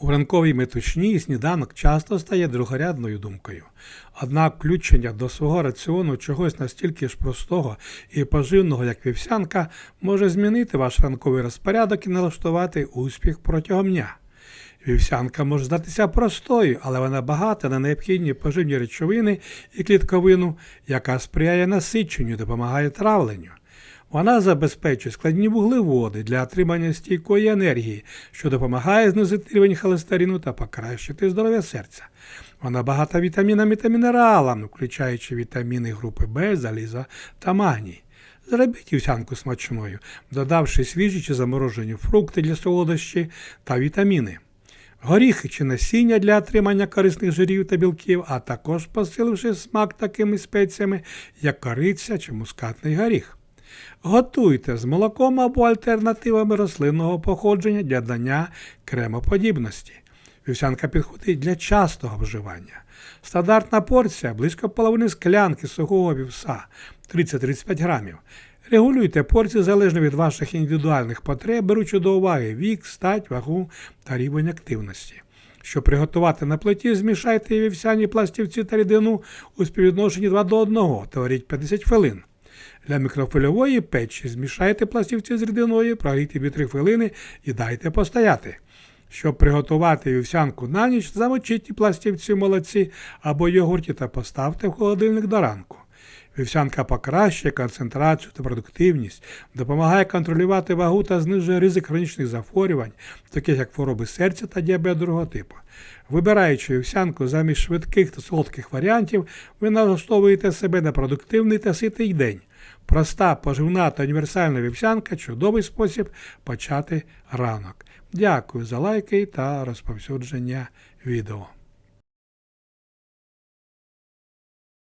У ранковій метушні сніданок часто стає другорядною думкою. Однак включення до свого раціону чогось настільки ж простого і поживного, як вівсянка, може змінити ваш ранковий розпорядок і налаштувати успіх протягом дня. Вівсянка може здатися простою, але вона багата на необхідні поживні речовини і клітковину, яка сприяє насиченню допомагає травленню. Вона забезпечує складні вуглеводи для отримання стійкої енергії, що допомагає знизити рівень холестерину та покращити здоров'я серця. Вона багата вітамінами та мінералами, включаючи вітаміни групи В, заліза та магній. Зробіть вівсянку смачною, додавши свіжі чи заморожені фрукти для солодощі та вітаміни. Горіхи чи насіння для отримання корисних жирів та білків, а також посиливши смак такими спеціями, як кориця чи мускатний горіх. Готуйте з молоком або альтернативами рослинного походження для дання кремоподібності. Вівсянка підходить для частого вживання. Стандартна порція близько половини склянки сухого вівса 30-35 грамів. Регулюйте порції залежно від ваших індивідуальних потреб, беручи до уваги вік, стать, вагу та рівень активності. Щоб приготувати на плиті, змішайте вівсяні пластівці та рідину у співвідношенні 2 до 1 та варіть 50 хвилин. Для мікрофильової печі змішайте пластівці з рідиною, прогрійте 2-3 хвилини і дайте постояти. Щоб приготувати вівсянку на ніч, замочіть пластівці в молоці або йогурті та поставте в холодильник до ранку. Вівсянка покращує концентрацію та продуктивність, допомагає контролювати вагу та знижує ризик хронічних захворювань, таких як хвороби серця та діабет другого типу. Вибираючи вівсянку замість швидких та солодких варіантів, ви налаштовуєте себе на продуктивний та ситий день. Проста, поживна та універсальна вівсянка чудовий спосіб почати ранок. Дякую за лайки та розповсюдження відео.